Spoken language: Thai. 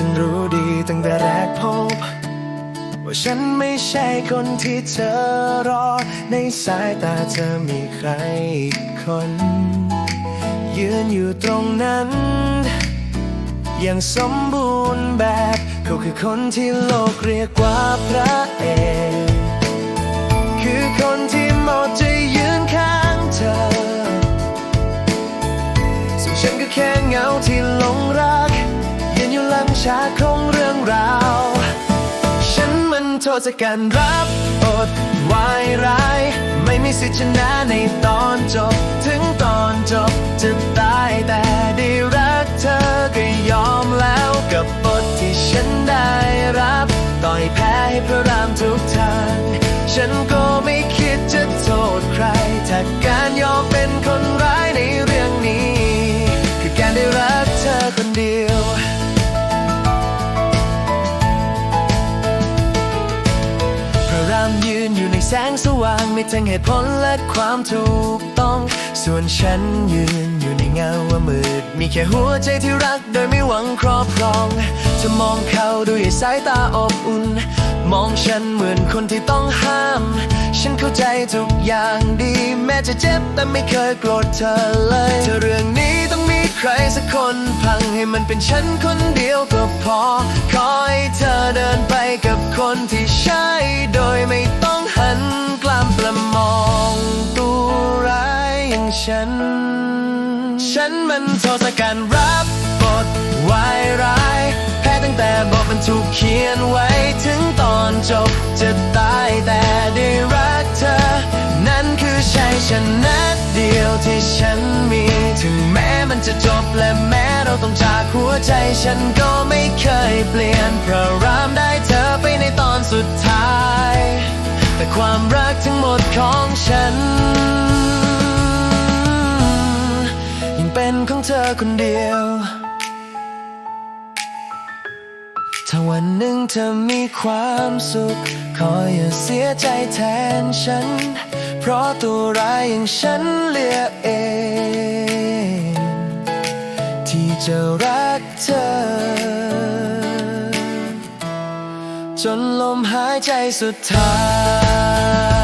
ฉันรู้ดีตั้งแต่แรกพบ ว่าฉันไม่ใช่คนที่เธอรอ ในสายตาเธอมีใครอีกคน ยืนอยู่ตรงนั้น อย่างสมบูรณ์แบบ เขาคือคนที่โลกเรียกว่าพระเอก คือคนที่หมดจ นอยู่หลังฉากของเรื่องราว ฉันมันโทษจากันรับอดวายร้าย ไม่มีสิทธิ์ชนะในตอนจบ ถึงตอนจบจะตายแต่ได้รักเธอก็ยอมแล้วกับบทที่ฉันได้รับ ต่อยแพ้ให้พระรามทุกทางฉันก็ แสงสว่างไม่ทั้งเหตุผลและความถูกต้อง ส่วนฉันยืนอยู่ในเงาว่ามืด มีแค่หัวใจที่รักโดยไม่หวังครอบครอง จะมองเขาด้วยสายตาอบอุ่น มองฉันเหมือนคนที่ต้องห้าม ฉันเข้าใจทุกอย่างดี แม้จะเจ็บแต่ไม่เคยโกรธเธอเลยถ้าเรื่องนี้ต้องมีใครสักคนพังให้มันเป็นฉันคนเดียวก็พอ ขอให้เธอเดินไปกับคนที่ ฉัน ฉันมันโทษการรับบทวายร้ายแพ้ตั้งแต่บทมันถูกเขียนไว้ถึงตอนจบจะตายแต่ได้รักเธอ นั่นคือชัยชนะเดียวที่ฉันมี ถึงแม้มันจะจบและแม้เราต้องจากหัวใจฉันก็ไม่เคยเปลี่ยนเพราะรามได้เธอไปในตอนสุดท้าย แต่ความรักทั้งหมดของฉัน เป็นของเธอคนเดียว ถ้าวันหนึ่งเธอมีความสุข ขออย่าเสียใจแทนฉัน เพราะตัวร้ายอย่างฉันเลือกเอง ที่จะรักเธอ จนลมหายใจสุดท้าย